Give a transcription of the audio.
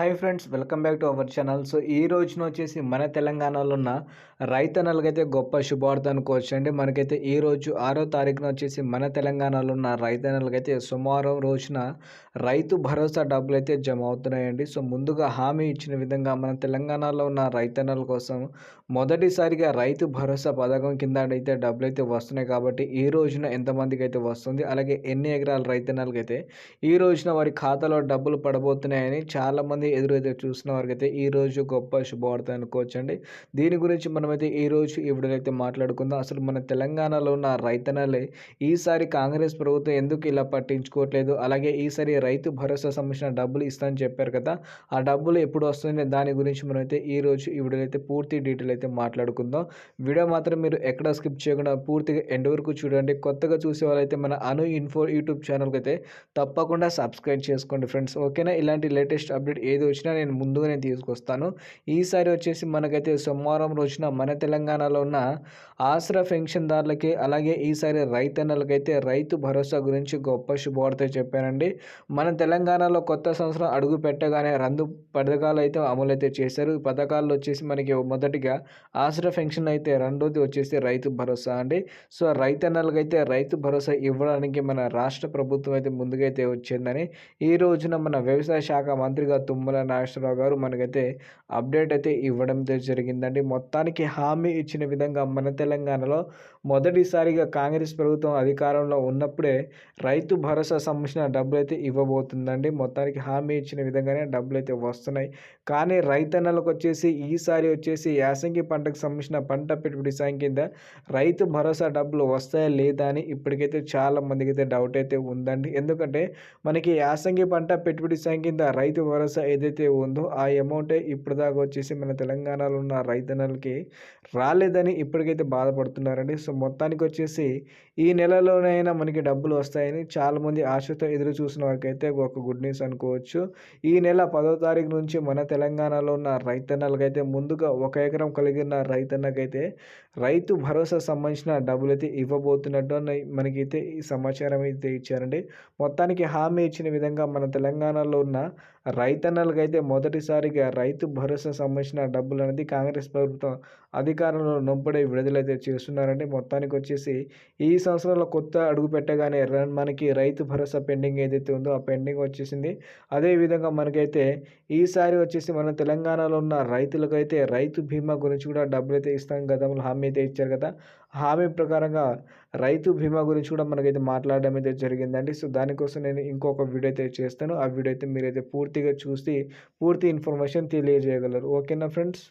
Hi friends welcome back to our channel so ఈ రోజున వచ్చేసి మన తెలంగాణలో ఉన్న రైతన్నలకైతే గొప్ప శుభవార్త అనుకోవచ్చు మనకైతే ఈ రోజు ఆరో తారీఖున వచ్చేసి మన తెలంగాణలో ఉన్న రైతన్నలకైతే సోమవారం రోజున రైతు భరోసా డబ్బులు అయితే జమ అవుతున్నాయండి. సో ముందుగా హామీ ఇచ్చిన విధంగా మన తెలంగాణలో ఉన్న రైతన్నల కోసం మొదటిసారిగా రైతు భరోసా పథకం కింద అయితే డబ్బులు అయితే వస్తున్నాయి కాబట్టి ఈ రోజున ఎంతమందికి అయితే వస్తుంది అలాగే ఎన్ని ఎకరాల రైతన్నలకైతే ఈ రోజున వారి ఖాతాలో డబ్బులు పడబోతున్నాయని చాలామంది ఎదురైతే చూసిన వారికి అయితే ఈ రోజు గొప్ప శుభవార్త అనుకోవచ్చండి. దీని గురించి మనమైతే ఈ రోజు ఈ వీడియోలో మాట్లాడుకుందాం. అసలు మన తెలంగాణలో ఉన్న రైతన్నలే ఈసారి కాంగ్రెస్ ప్రభుత్వం ఎందుకు ఇలా పట్టించుకోవట్లేదు? అలాగే ఈసారి రైతు భరోసా సంబంధించిన డబ్బులు ఇస్తానని చెప్పారు కదా ఆ డబ్బులు ఎప్పుడు వస్తుంది దాని గురించి మనమైతే ఈ రోజు ఈ వీడియోలో అయితే పూర్తి డీటెయిల్ అయితే మాట్లాడుకుందాం. వీడియో మాత్రం మీరు ఎక్కడ స్కిప్ చేయకుండా పూర్తిగా ఎండ్ వరకు చూడండి. కొత్తగా చూసే వాళ్ళైతే మన అను ఇన్ఫో యూట్యూబ్ ఛానల్కి అయితే తప్పకుండా సబ్స్క్రైబ్ చేసుకోండి ఫ్రెండ్స్. ఓకేనా? ఇలాంటి లేటెస్ట్ అప్డేట్ ఏది వచ్చినా నేను ముందుగానే తీసుకొస్తాను. ఈసారి వచ్చేసి మనకైతే సోమవారం రోజున మన తెలంగాణలో ఉన్న ఆసరా పెన్షన్దారులకి అలాగే ఈసారి రైతన్నలకైతే రైతు భరోసా గురించి గొప్ప శుభవార్త చెప్పానండి. మన తెలంగాణలో కొత్త సంవత్సరం అడుగు పెట్టగానే రెండు పథకాలు అయితే అమలు అయితే చేశారు. ఈ పథకాల్లో వచ్చేసి మనకి మొదటిగా ఆసరా పెన్షన్ అయితే రెండోది వచ్చేసి రైతు భరోసా అండి. సో రైతన్నలకైతే రైతు భరోసా ఇవ్వడానికి మన రాష్ట్ర ప్రభుత్వం అయితే ముందుకైతే వచ్చిందని ఈ రోజున మన వ్యవసాయ శాఖ మంత్రిగా తుమ్మల నాగేశ్వరరావు గారు మనకైతే అప్డేట్ అయితే ఇవ్వడం జరిగిందండి. మొత్తానికి హామీ ఇచ్చిన విధంగా మన తెలంగాణలో మొదటిసారిగా కాంగ్రెస్ ప్రభుత్వం అధికారంలో ఉన్నప్పుడే రైతు భరోసా సంబంధించిన డబ్బులు అయితే ఇవ్వబోతుందండి. మొత్తానికి హామీ ఇచ్చిన విధంగానే డబ్బులు అయితే వస్తున్నాయి. కానీ రైతన్నలకు వచ్చేసి ఈసారి వచ్చేసి యాసంగి పంటకు సంబంధించిన పంట పెట్టుబడి సాయం కింద రైతు భరోసా డబ్బులు వస్తాయా లేదా అని ఇప్పటికైతే చాలా మందికి అయితే డౌట్ అయితే ఉందండి. ఎందుకంటే మనకి యాసంగి పంట పెట్టుబడి సాయం కింద రైతు భరోసా ఏదైతే ఉందో ఆ అమౌంటే ఇప్పుడు దాకా వచ్చేసి మన తెలంగాణలో ఉన్న రైతన్నలకి రాలేదని ఇప్పటికైతే బాధపడుతున్నారండి. సో మొత్తానికి వచ్చేసి ఈ నెలలోనైనా మనకి డబ్బులు వస్తాయని చాలామంది ఆశతో ఎదురు చూసిన వారికైతే ఒక గుడ్ న్యూస్ అనుకోవచ్చు. ఈ నెల పదో తారీఖు నుంచి మన తెలంగాణలో ఉన్న రైతన్నలకైతే ముందుగా ఒక ఎకరం కలిగిన రైతన్నకైతే రైతు భరోసా సంబంధించిన డబ్బులు అయితే ఇవ్వబోతున్నట్టు మనకైతే ఈ సమాచారం అయితే ఇచ్చారండి. మొత్తానికి హామీ ఇచ్చిన విధంగా మన తెలంగాణలో ఉన్న రైతన్న అయితే మొదటిసారిగా రైతు భరోసా సంబంధించిన డబ్బులు అనేది కాంగ్రెస్ ప్రభుత్వం అధికారంలో నొంపడే విడుదలైతే చేస్తున్నారండి. మొత్తానికి వచ్చేసి ఈ సంవత్సరంలో కొత్త అడుగు పెట్టగానే మనకి రైతు భరోసా పెండింగ్ ఏదైతే ఉందో ఆ పెండింగ్ వచ్చేసింది. అదేవిధంగా మనకైతే ఈసారి వచ్చేసి మన తెలంగాణలో ఉన్న రైతులకైతే రైతు బీమా గురించి కూడా డబ్బులు అయితే ఇస్తాం గతంలో హామీ అయితే ఇచ్చారు కదా. హామీ ప్రకారంగా రైతు బీమా గురించి కూడా మనకైతే మాట్లాడడం అయితే జరిగిందండి. సో దానికోసం నేను ఇంకొక వీడియో అయితే చేస్తాను. ఆ వీడియో అయితే మీరైతే పూర్తిగా చూసి పూర్తి ఇన్ఫర్మేషన్ తెలియజేయగలరు. ఓకేనా ఫ్రెండ్స్?